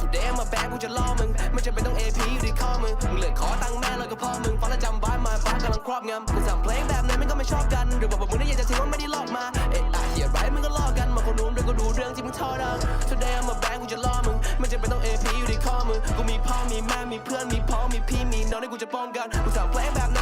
Today มาแบงกูจะล่อมึง ไม่จำเป็นต้อง AP อยู่ที่ข้อมึง มึงเลยขอตังค์แม่แล้วก็พ่อมึง ฟังแล้วจำไว้มาฟ้ากำลังครอบงำกูสั่งเพลงแบบไหนมันก็ไม่ชอบกัน หรือบอกว่ามึงได้อยากจะทิ้งว่าไม่ได้ลอกมา เอ๊ะอะเหี้ยไรมึงก็ลอกกัน มาคนนู้นด้วยก็ดูเรื่องที่มึงทอดัง Today มาแบงกูจะล่อมึง ไม่จำเป็นต้อง AP อยู่ที่ข้อมึง กูมีพ่อมีแม่มีเพื่อนมีพ้องมีพี่มีน้องที่กูจะป้องกันกูสั่งเพลงแบบนั้นมันก็ไม่ชอบกัน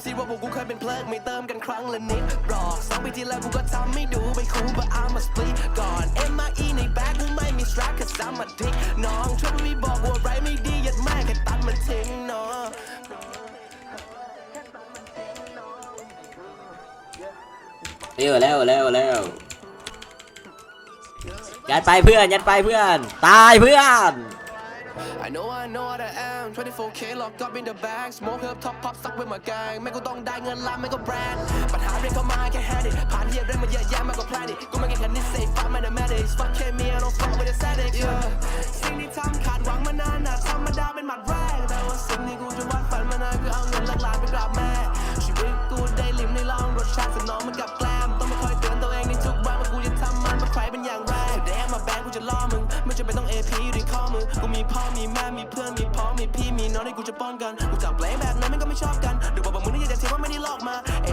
style ผมซีว่าพวกกูเคยเป็นเพลิงไม่เติมกันครั้งละนิดหรอกสองปีที่แล้วกูก็ทำไม่ดูไปคู but I'm a split ก่อน MIE ในแบ็คกูไม่มี strap ค cause I'm a dick น้องช่วยไม่บอกว่าไรไม่ดียัดแม่แค่ตัดมันทิ้งเนาะเร็วแล้วเร็วแล้วยัดไปเพื่อนยัดไปเพื่อน ตายเพื่อน I know I know what I am 24k หลอกก็บินเดอะแบง smoke herb top pop สักเวมาแกงไม่กูต้องได้เงินล้านไม่ก็แบรนด์ปัญหาเรียกเข้ามาแค่แฮนดิผ่านเรียกเรื่องมาเยอะแยะมากกว่าแพลนดิกูไม่แข่งกันนี่เซฟฟ้ามันเดอะแมดิส fuck เคมี I don't fuck with the sadics yeah ข้อมือกูมีพ่อมีแม่มีเพื่อนมีพ้องมีพี่มีน้องที่กูจะป้องกันกูจับเพลงแบบนั้นมันก็ไม่ชอบกันหรือบอกว่ามึงนี่อยากจะเทียว่าไม่ได้ลอกมาเอ็